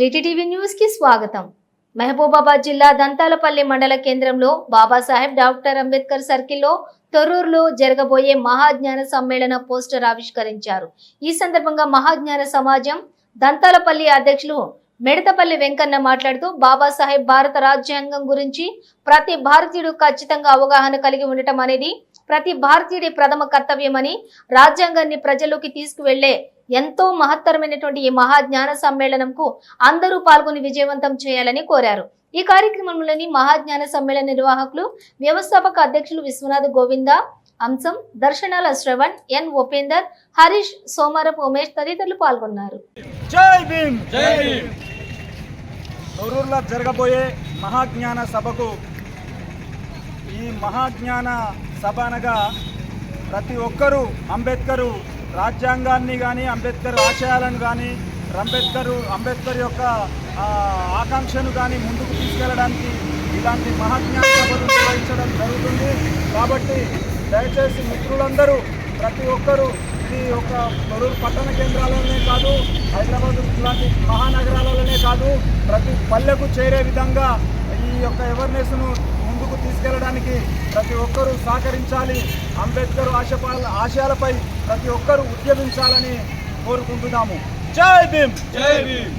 త్రీటీ న్యూస్కి స్వాగతం. మహబూబాబాద్ జిల్లా దంతాలపల్లి మండల కేంద్రంలో బాబాసాహెబ్ డాక్టర్ అంబేద్కర్ సర్కిల్లో తొర్రూరులో జరగబోయే మహాజ్ఞాన సమ్మేళన పోస్టర్ ఆవిష్కరించారు. ఈ సందర్భంగా మహాజ్ఞాన సమాజం దంతాలపల్లి అధ్యక్షులు మిడతపల్లి వెంకన్న మాట్లాడుతూ బాబాసాహెబ్ భారత రాజ్యాంగం గురించి ప్రతి భారతీయుడు ఖచ్చితంగా అవగాహన కలిగి ఉండటం అనేది ప్రతి భారతీయుడి ప్రథమ కర్తవ్యమని రాజ్యాంగాన్ని ప్రజల్లోకి తీసుకువెళ్ళే ఎంతో మహత్తరమైనటువంటి ఈ మహాజ్ఞాన సమ్మేళనంకు అందరూ పాల్గొని విజయవంతం చేయాలని కోరారు. ఈ కార్యక్రమంలోని మహాజ్ఞాన సమ్మేళన నిర్వాహకులు వ్యవస్థాపక అధ్యక్షులు విశ్వనాథ్ గోవింద అంశం దర్శనాల శ్రవణ్ ఎన్ ఉపేందర్ హరీష్ సోమారపు ఉమేష్ తదితరులు పాల్గొన్నారు. జై భీమ్! జై భీమ్! తొర్రూరులో జరగబోయే మహాజ్ఞాన సభకు ఈ మహాజ్ఞాన సభ అనగా ప్రతి ఒక్కరూ అంబేద్కరు రాజ్యాంగాన్ని కానీ అంబేద్కర్ ఆశయాలను కానీ అంబేద్కర్ అంబేద్కర్ యొక్క ఆకాంక్షను కానీ ముందుకు తీసుకెళ్ళడానికి ఇలాంటి మహాజ్ఞాన సభలు నిర్వహించడం జరుగుతుంది. కాబట్టి దయచేసి మిత్రులందరూ ప్రతి ఒక్కరూ ఇది ఒక తొరూరు పట్టణ కేంద్రాలలోనే కాదు హైదరాబాద్ లాంటి మహానగరాలలోనే కాదు ప్రతి పల్లెకు చేరే విధంగా ఈ యొక్క అవేర్నెస్ను ముందుకు తీసుకెళ్ళడానికి ప్రతి ఒక్కరూ సహకరించాలి. అంబేద్కర్ ఆశపాల ఆశయాలపై ప్రతి ఒక్కరూ ఉద్యమించాలని కోరుకుంటున్నాము. జై భీమ్! జై భీమ్?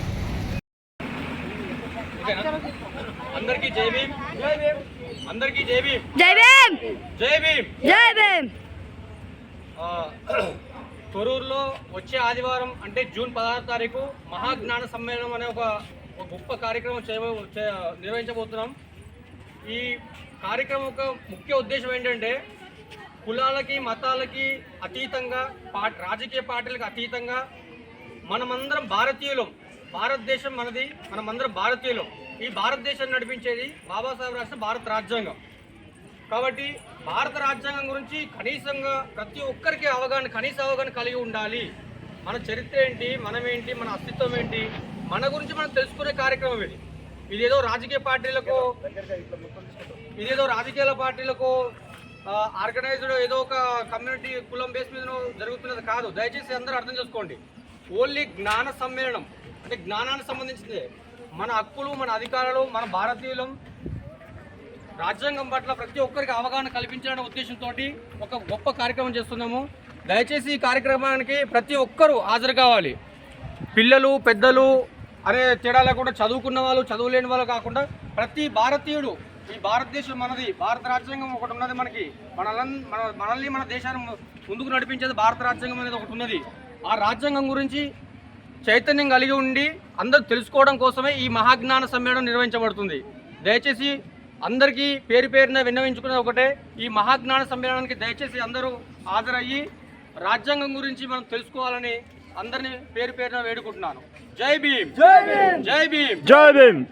అందరికీ జై భీమ్. జై భీమ్ అందరికీ జై భీమ్. జై భీమ్! జై భీమ్. జై భీమ్! ఆ, తొరూరులో వచ్చే ఆదివారం అంటే జూన్ పదహారు తారీఖు మహాజ్ఞాన సమ్మేళనం అనే ఒక గొప్ప కార్యక్రమం నిర్వహించబోతున్నాం. ఈ కార్యక్రమం యొక్క ముఖ్య ఉద్దేశం ఏంటంటే కులాలకి మతాలకి అతీతంగా పా రాజకీయ పార్టీలకు అతీతంగా మనమందరం భారతీయులం. భారతదేశం మనది మనమందరం భారతీయులం. ఈ భారతదేశాన్ని నడిపించేది బాబాసాహెబ్ రాసిన భారత రాజ్యాంగం. కాబట్టి భారత రాజ్యాంగం గురించి కనీసంగా ప్రతి ఒక్కరికి అవగాహన కనీస అవగాహన కలిగి ఉండాలి. మన చరిత్ర ఏంటి మనమేంటి మన అస్తిత్వం ఏంటి మన గురించి మనం తెలుసుకునే కార్యక్రమం ఇది. ఇదేదో రాజకీయ పార్టీలకు ఇదేదో రాజకీయాల పార్టీలకు ఆర్గనైజ్డ్ ఏదో ఒక కమ్యూనిటీ కులం బేస్ మీద జరుగుతున్నది కాదు. దయచేసి అందరూ అర్థం చేసుకోండి. ఓన్లీ జ్ఞాన సమ్మేళనం అంటే జ్ఞానానికి సంబంధించింది. మన హక్కులు మన అధికారాలు మన భారతీయులం రాజ్యాంగం పట్ల ప్రతి ఒక్కరికి అవగాహన కల్పించాలనే ఉద్దేశంతో ఒక గొప్ప కార్యక్రమం చేస్తున్నాము. దయచేసి ఈ కార్యక్రమానికి ప్రతి ఒక్కరూ హాజరు కావాలి. పిల్లలు పెద్దలు అనే తేడా లేకుండా చదువుకున్న వాళ్ళు చదువులేని వాళ్ళు కాకుండా ప్రతి భారతీయుడు ఈ భారతదేశం మనది భారత రాజ్యాంగం ఒకటి ఉన్నది మనకి. మనల్ని మన మనల్ని మన దేశాన్ని ము- ముందుకు నడిపించేది భారత రాజ్యాంగం అనేది ఒకటి ఉన్నది. ఆ రాజ్యాంగం గురించి చైతన్యం కలిగి ఉండి అందరూ తెలుసుకోవడం కోసమే ఈ మహాజ్ఞాన సమ్మేళనం నిర్వహించబడుతుంది. దయచేసి అందరికీ పేరు పేరున విన్నవించుకునేది ఒకటే ఈ మహాజ్ఞాన సమ్మేళనానికి దయచేసి అందరూ హాజరయ్యి రాజ్యాంగం గురించి మనం తెలుసుకోవాలని అందరినీ పేరు పేరున వేడుకుంటున్నాను. జై భీమ్. జై భీమ్. జై భీమ్. జై భీమ్.